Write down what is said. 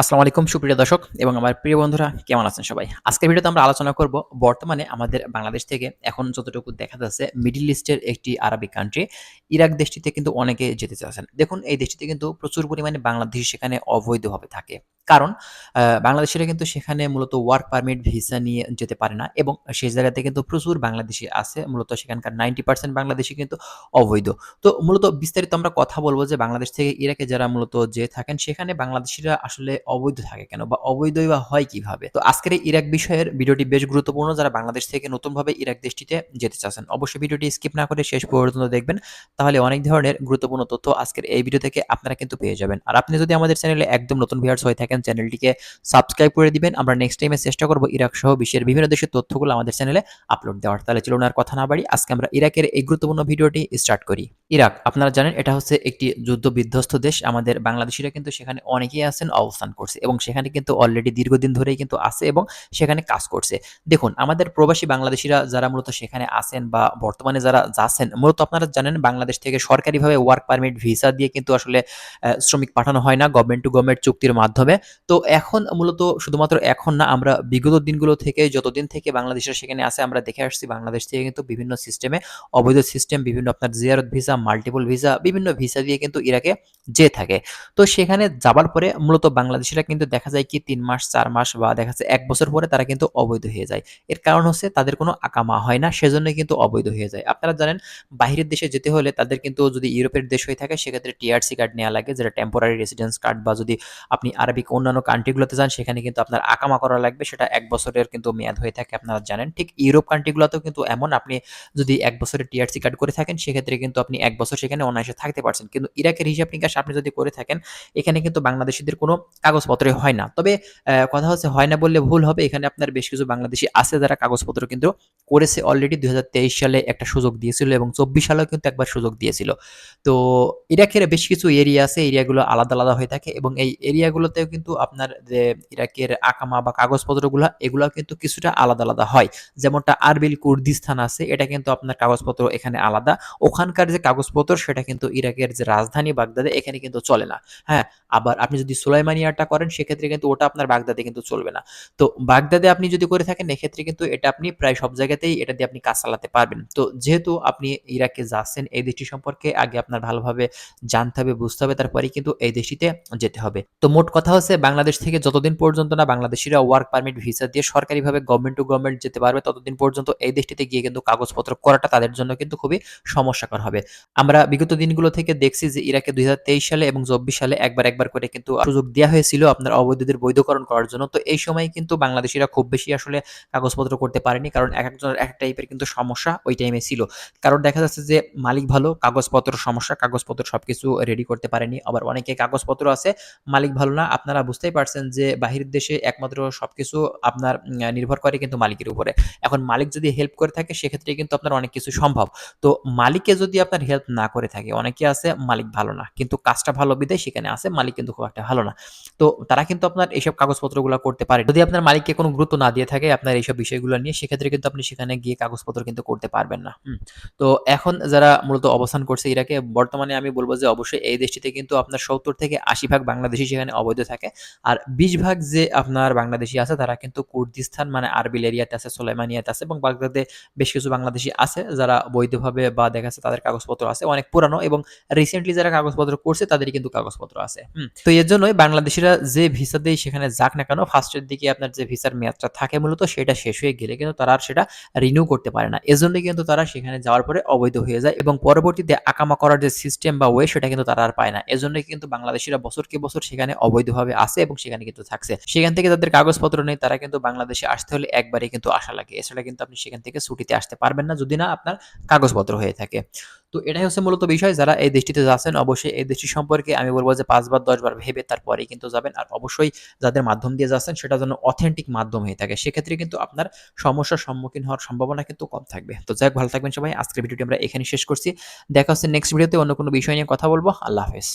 আসসালামু আলাইকুম, সুপ্রিয় দর্শক এবং আমার প্রিয় বন্ধুরা, কেমন আছেন সবাই? আজকের ভিডিওতে আমরা আলোচনা করব, বর্তমানে আমাদের বাংলাদেশ থেকে এখন যতটুকু দেখা যাচ্ছে মিডিল ইস্টের একটি আরবিক কান্ট্রি ইরাক দেশটিতে কিন্তু অনেকে যেতে চাচ্ছেন। দেখুন, এই দেশটিতে কিন্তু প্রচুর পরিমাণে বাংলাদেশি সেখানে অবৈধভাবে থাকে। কারণ বাংলাদেশিরা কিন্তু সেখানে মূলত ওয়ার্ক পারমিট ভিসা নিয়ে যেতে পারে না এবং সেই জায়গাতে কিন্তু প্রচুর বাংলাদেশি আছে, মূলত সেখানকার নাইনটি পার্সেন্ট বাংলাদেশি কিন্তু অবৈধ। তো মূলত বিস্তারিত আমরা কথা বলব যে বাংলাদেশ থেকে ইরাকে যারা মূলত যে থাকেন, সেখানে বাংলাদেশিরা আসলে অবৈধ থাকে কেন বা অবৈধই বা হয় কীভাবে? তো আজকের এই ইরাক বিষয়ের ভিডিওটি বেশ গুরুত্বপূর্ণ, যারা বাংলাদেশ থেকে নতুনভাবে ইরাক দেশটিতে যেতে চাচ্ছেন, অবশ্যই ভিডিওটি স্কিপ না করে শেষ পর্যন্ত দেখবেন, তাহলে অনেক ধরনের গুরুত্বপূর্ণ তথ্য আজকের এই ভিডিও থেকে আপনারা কিন্তু পেয়ে যাবেন। আর আপনি যদি আমাদের চ্যানেলে একদম নতুন ভিউয়ার্স হয়ে থাকেন চ্যানেলটিকে সাবস্ক্রাইব করে দিবেন। আমরা নেক্সট টাইমে চেষ্টা করব ইরাক সহ বিশ্বের বিভিন্ন দেশের তথ্যগুলো আমাদের চ্যানেলে আপলোড দেওয়ার। তাহলে চলুন আর কথা না বাড়ি, আজকে আমরা ইরাকের এই গুরুত্বপূর্ণ ভিডিওটি স্টার্ট করি। ইরাক, আপনারা জানেন, এটা হচ্ছে একটি যুদ্ধ বিধ্বস্ত দেশ। আমাদের বাংলাদেশিরা কিন্তু সেখানে অনেকেই আছেন, অবস্থান করছে এবং সেখানে কিন্তু অলরেডি দীর্ঘদিন ধরেই কিন্তু আছে এবং সেখানে কাজ করছে। দেখুন, আমাদের প্রবাসী বাংলাদেশিরা যারা মূলত সেখানে আছেন বা বর্তমানে যারা যাচ্ছেন, মূলত আপনারা জানেন বাংলাদেশ থেকে সরকারিভাবে ওয়ার্ক পারমিট ভিসা দিয়ে কিন্তু আসলে শ্রমিক পাঠানো হয় না গভর্নমেন্ট টু গভর্নমেন্ট চুক্তির মাধ্যমে। তো এখন মূলত শুধুমাত্র এখন না, আমরা বিগত দিনগুলো থেকে, যতদিন থেকে বাংলাদেশের সেখানে আছে, আমরা দেখে আসছি বাংলাদেশ থেকে কিন্তু বিভিন্ন সিস্টেমে অবৈধ সিস্টেম বিভিন্ন আপনার জিয়ারত ভিসা মাল্টিপল ভিসা বিভিন্ন ভিসা দিয়ে কিন্তু ইরাকে যে থাকে। তো সেখানে যাবার পরে মূলত বাংলাদেশিরা কিন্তু দেখা যায় কি তিন মাস, চার মাস বা দেখা যাচ্ছে এক বছর পরে তারা কিন্তু অবৈধ হয়ে যায়। এর কারণ হচ্ছে তাদের কোনো আকামা হয় না সেজন্য কিন্তু অবৈধ হয়ে যায়। আপনারা জানেন বাইরের দেশে যেতে হলে তাদের কিন্তু যদি ইউরোপের দেশ হয়ে থাকে, সেক্ষেত্রে টিআরসি কার্ড নেওয়া লাগে, যেটা টেম্পোরারি রেসিডেন্স কার্ড বা যদি আপনি আরবিক অন্যান্য কান্ট্রিগুলোতে যান, সেখানে কিন্তু আপনার আকামা করা লাগবে। সেটা এক বছরের কিন্তু মেয়াদ হয়ে থাকে আপনারা জানেন। ঠিক ইউরোপ কান্ট্রিগুলোতেও কিন্তু এমন, আপনি যদি এক বছরের টিআরসি কার্ড করে থাকেন, সেক্ষেত্রে কিন্তু আপনি এক বছর সেখানে অনায়াসে থাকতে পারছেন। কিন্তু ইরাকের হিসাব নিকাশ আপনি যদি করে থাকেন, এখানে কিন্তু বাংলাদেশিদের কোনো কাগজপত্রে হয় না। তবে কথা হচ্ছে হয় না বললে ভুল হবে। এখানে আপনার বেশ কিছু বাংলাদেশি আছে যারা কাগজপত্র কিন্তু করেছে অলরেডি দুই হাজার তেইশ সালে একটা সুযোগ দিয়েছিল এবং চব্বিশ সালেও কিন্তু একবার সুযোগ দিয়েছিল। তো ইরাকের বেশ কিছু এরিয়া আছে এরিয়াগুলো আলাদা আলাদা হয়ে থাকে এবং এই এরিয়াগুলোতেও কিন্তু আপনার যে ইরাকের আকামা বা কাগজপত্রগুলো এগুলো কিন্তু কিছুটা আলাদা আলাদা হয়। যেমনটা আরবিল কুর্দিস্তান আছে, এটা কিন্তু আপনার কাগজপত্র এখানে আলাদা। ওখানকার যে কাগজপত্র, সেটা কিন্তু ইরাকের যে রাজধানী বাগদাদে, এখানে কিন্তু চলে না। হ্যাঁ আবার আপনি যদি সুলাইমানিয়াটা করেন, সেক্ষেত্রে কিন্তু ওটা আপনার বাগদাদে কিন্তু চলবে না। তো বাগদাদে আপনি যদি করে থাকেন, এক্ষেত্রে কিন্তু এটা আপনি প্রায় সব জায়গাতেই এটা দিয়ে আপনি কাজ চালাতে পারবেন। তো যেহেতু আপনি ইরাকে যাচ্ছেন, এই দেশটি সম্পর্কে আগে আপনার ভালোভাবে জানতে হবে, বুঝতে হবে, তারপরেই কিন্তু এই দেশটিতে যেতে হবে। তো মোট কথা হচ্ছে, বাংলাদেশ থেকে যতদিন পর্যন্ত না বাংলাদেশিরা ওয়ার্ক পারমিট ভিসা দিয়ে সরকারিভাবে গভর্নমেন্ট টু গভর্নমেন্ট যেতে পারবে, ততদিন পর্যন্ত এই দেশটিতে গিয়ে কিন্তু কাগজপত্র করাটা তাদের জন্য কিন্তু খুবই সমস্যাকর হবে। আমরা বিগত দিনগুলো থেকে দেখছি যে ইরাকে দুই হাজার তেইশ সালে এবং চব্বিশ সালে একবার একবার করে কিন্তু সুযোগ দেওয়া হয়েছিল আপনার অবৈধদের বৈধকরণ করার জন্য। তো এই সময় কিন্তু বাংলাদেশিরা খুব বেশি আসলে কাগজপত্র করতে পারেনি, কারণ এক একজনের এক টাইপের কিন্তু সমস্যা ওই টাইমে ছিল। কারণ দেখা যাচ্ছে যে মালিক ভালো, কাগজপত্র সমস্যা, কাগজপত্র সবকিছু রেডি করতে পারেনি। আবার অনেকে কাগজপত্র আছে, মালিক ভালো না, আপনারা বুঝতেই পারছেন যে বাহিরের দেশে একমাত্র সবকিছু আপনার নির্ভর করে কিন্তু মালিকের উপরে। এখন মালিক যদি হেল্প করে থাকে, সেক্ষেত্রে কিন্তু আপনার অনেক কিছু সম্ভব। তো মালিকে যদি আপনার হেল্প না করে থাকে, অনেকে আছে মালিক ভালো না, কিন্তু কাজটা ভালো বিদায় সেখানে আছে, মালিক কিন্তু খুব একটা ভালো না। তো তারা কিন্তু আপনার এইসব কাগজপত্রগুলো করতে পারে। যদি আপনার মালিককে কোনো গুরুত্ব না দিয়ে থাকে আপনার এইসব বিষয়গুলো নিয়ে, সেক্ষেত্রে কিন্তু আপনি সেখানে গিয়ে কাগজপত্র কিন্তু করতে পারবেন না। তো এখন যারা মূলত অবস্থান করছে ইরাকে, বর্তমানে আমি বলব যে অবশ্যই এই দেশটিতে কিন্তু আপনার সত্তর থেকে আশি ভাগ বাংলাদেশি সেখানে অবৈধ থাকে। আর বিশ ভাগ যে আপনার বাংলাদেশি আছে, তারা কিন্তু কুর্দিস্তান মানে আরবিল এরিয়াতে আছে, সোলাইমানিয়াতে আছে এবং বাগদাদে বেশ কিছু বাংলাদেশি আছে যারা বৈধভাবে বা দেখা যাচ্ছে তাদের কাগজপত্র আছে, অনেক পুরানো এবং রিসেন্টলি যারা কাগজপত্র করছে, তাদেরই কিন্তু কাগজপত্র আছে। তো এর জন্যই বাংলাদেশিরা যে ভিসা দিয়ে সেখানে যাক না কেন ফার্স্টের দিকে আপনার যে ভিসার মেয়াদটা থাকে মূলত সেটা শেষ হয়ে গেলে কিন্তু তারা আর সেটা রিনিউ করতে পারে না। এজন্যই কিন্তু তারা সেখানে যাওয়ার পরে অবৈধ হয়ে যায় এবং পরবর্তীতে আকামা করার যে সিস্টেম বা ওয়ে সেটা কিন্তু তারা আর পায় না। এজন্যই কিন্তু বাংলাদেশিরা বছরকে বছর সেখানে অবৈধভাবে আসে এবং সেখানে কিন্তু থাকছে। সেখান থেকে তাদের কাগজপত্র নেই তারা কিন্তু বাংলাদেশে আসতে হলে একবারে কিন্তু আসা লাগে। এছাড়া কিন্তু আপনি সেখান থেকে ছুটিতে আসতে পারবেন না যদি না আপনার কাগজপত্র হয়ে থাকে। তো এটাই হচ্ছে মূলত বিষয় যারা এই দেশটিতে যাচ্ছেন, অবশ্যই এই দেশটি সম্পর্কে আমি বলব যে পাঁচবার, দশবার ভেবে তারপরে কিন্তু যাবেন। আর অবশ্যই যাদের মাধ্যম দিয়ে যাচ্ছেন, সেটা যেন অথেন্টিক মাধ্যম হয়ে থাকে। সেক্ষেত্রে কিন্তু আপনার সমস্যার সম্মুখীন হওয়ার সম্ভাবনা কিন্তু কম থাকবে। তো যাই ভালো থাকবেন সবাই। আজকের ভিডিওটি আমরা এখানে শেষ করছি। দেখা হচ্ছে নেক্সট ভিডিওতে অন্য কোনো বিষয় নিয়ে কথা বলব। আল্লাহ হাফেজ।